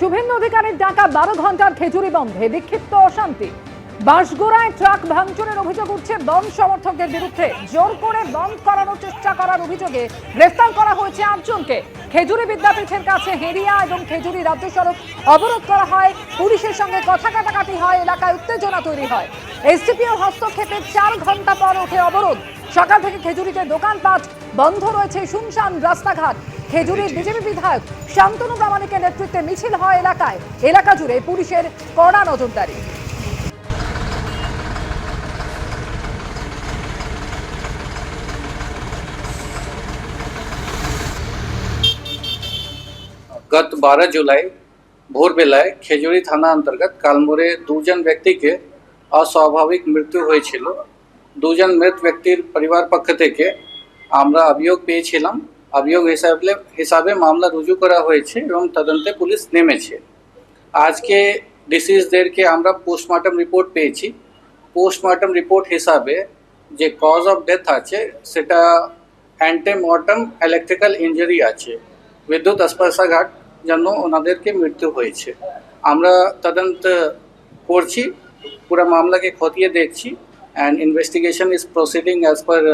শুভেন্দু অধিকারীর ডাকা বারো ঘণ্টার খেজুরি বন্ধে, বিক্ষিপ্ত অশান্তি। বাঁশগোড়ায় ট্রাক ভাঙচুরের অভিযোগ উঠছে বন সমর্থকদের বিরুদ্ধে। জোর করে বন্ধ করানোর চেষ্টা করার অভিযোগে গ্রেফতার করা হয়েছে আটজনকে। খেজুরি বিদ্যাপীঠের কাছে হেরিয়া এবং খেজুরি রাজ্য সড়ক অবরোধ করা হয়, পুলিশের সঙ্গে কথা কাটাকাটি হয়, এলাকায় উত্তেজনা তৈরি হয়। এসডিপিও হস্তক্ষেপে চার ঘণ্টা পর ওঠে অবরোধ। সকাল থেকে খেজুরিতে দোকানপাট বন্ধ রয়েছে, শুনশান রাস্তাঘাট। খেজুরির বিজেপি বিধায়ক শান্তনু প্রামাণিকের নেতৃত্বে মিছিল হয় এলাকায়। এলাকা জুড়ে পুলিশের কড়া নজরদারি। গত বারো জুলাই ভোরবেলায় খেজুরি থানা অন্তর্গত কালমোড়ে দুজন ব্যক্তিকে অস্বাভাবিক মৃত্যু হয়েছিল। দুজন মৃত ব্যক্তির পরিবার পক্ষ থেকে আমরা অভিযোগ পেয়েছিলাম অভিযোগ হিসাবে হিসাবে মামলা রুজু করা হয়েছে এবং তদন্তে পুলিশ নেমেছে। আজকে ডিসিজদেরকে আমরা পোস্টমর্টম রিপোর্ট পেয়েছি। পোস্টমর্টম রিপোর্ট হিসাবে যে কজ অফ ডেথ আছে, সেটা অ্যান্টেমর্টম ইলেকট্রিক্যাল ইঞ্জুরি আছে। বিদ্যুৎ স্পর্শাঘাত জন্য ওনাদেরকে মৃত্যু হয়েছে। আমরা তদন্ত করছি, পুরো মামলাকে খতিয়ে দেখছি। And investigation is proceeding as per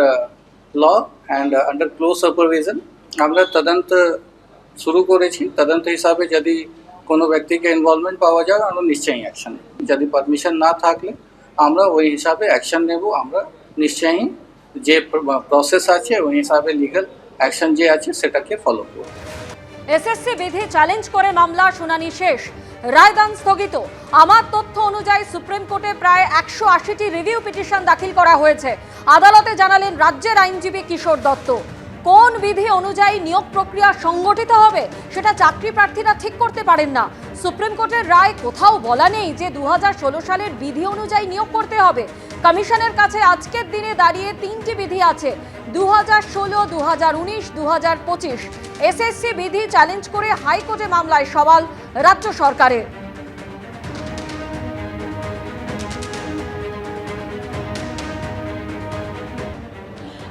law and under close supervision. আমরা তদন্ত শুরু করেছি। তদন্ত হিসাবে যদি কোনো ব্যক্তিকে ইনভলভমেন্ট পাওয়া যায়, আমরা নিশ্চয়ই অ্যাকশন যদি পারমিশন না থাকলে, আমরা ওই হিসাবে অ্যাকশন নেব। আমরা নিশ্চয়ই যে প্রসেস আছে, ওই হিসাবে লিগাল অ্যাকশন যে আছে, সেটাকে ফলো করব। এসএসসি বিধি চ্যালেঞ্জ করে মামলা, শুনানি শেষ। রায়দান স্থগিত। আমার তথ্য অনুযায়ী সুপ্রিম কোর্টে প্রায় একশো আশিটি রিভিউ পিটিশন দাখিল করা হয়েছে। আদালতে জানালেন, রাজ্যের আইনজীবী কিশোর দত্ত। কোন বিধি অনুযায়ী নিয়োগ প্রক্রিয়া সংগঠিত হবে, সেটা চাকরি প্রার্থীরা ঠিক করতে পারেন না। সুপ্রিম কোর্টের রায় কোথাও বলা নেই যে দু হাজার ষোলো সালের বিধি অনুযায়ী নিয়োগ করতে হবে। কমিশনের কাছে আজকের দিনে দাঁড়িয়ে তিনটি বিধি আছে দু হাজার ষোলো দু হাজার উনিশ দু হাজার পঁচিশ। এসএসসি বিধি চ্যালেঞ্জ করে হাইকোর্টে মামলায় সওয়াল রাজ্য সরকারের।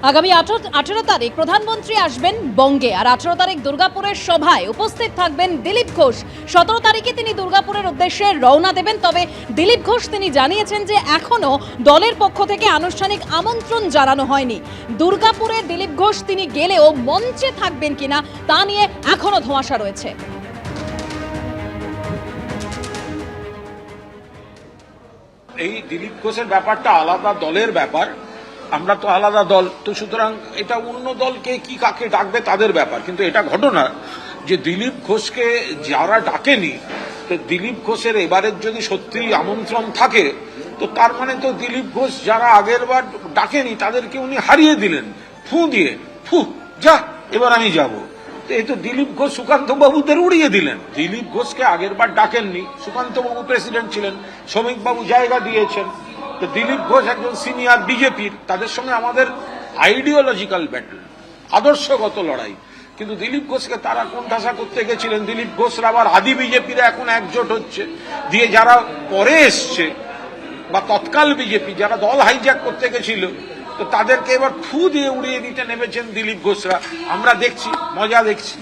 আগামী আঠেরো তারিখ প্রধানমন্ত্রী আসবেন বঙ্গে আর আঠেরো তারিখ দুর্গাপুরের সভায় উপস্থিত থাকবেন দিলীপ ঘোষ। সতেরো তারিখে তিনি দুর্গাপুরের উদ্দেশ্যে রওনা দেবেন, তবে দিলীপ ঘোষ তিনি জানিয়েছেন যে এখনও দলের পক্ষ থেকে আনুষ্ঠানিক আমন্ত্রণ জানানো হয়নি। দুর্গাপুরে দিলীপ ঘোষ তিনি গেলেও মঞ্চে থাকবেন কিনা তা নিয়ে এখনও ধোঁয়াশা রয়েছে। এই দিলীপ ঘোষের ব্যাপারটা আলাদা দলের ব্যাপার। আমরা তো আলাদা দল, তো সুতরাং এটা অন্য দলকে কি কাকে ডাকবে তাদের ব্যাপার, কিন্তু এটা ঘটনা যে দিলীপ ঘোষকে যারা ডাকেনি, তো দিলীপ ঘোষের এবারের যদি সত্যি আমন্ত্রণ থাকে, তো তার মানে তো দিলীপ ঘোষ যারা আগের বার ডাকেনি, তাদেরকে উনি হারিয়ে দিলেন। ফু দিয়ে, ফু, যা, এবার আমি যাব। তো এই তো দিলীপ ঘোষ সুকান্ত বাবুদের উড়িয়ে দিলেন। দিলীপ ঘোষকে আগের বার ডাকেননি সুকান্ত বাবু প্রেসিডেন্ট ছিলেন শ্রমিক বাবু জায়গা দিয়েছেন। তো দিলীপ ঘোষ একজন সিনিয়র বিজেপির, তাদের সঙ্গে আমাদের আইডিওলজিক্যাল ব্যাটল আদর্শগত লড়াই। কিন্তু দিলীপ ঘোষকে তারা কোণঠাসা করতে গেছিলেন? দিলীপ ঘোষরা আবার আদি বিজেপিরা এখন একজোট হচ্ছে। দিয়ে যারা পরে এসছে, বা তৎকাল বিজেপি, যারা দল হাইজ্যাক করতে গেছিল, তো তাদেরকে এবার ফু দিয়ে উড়িয়ে দিতে নেমেছেন দিলীপ ঘোষরা। আমরা দেখছি, মজা দেখছি।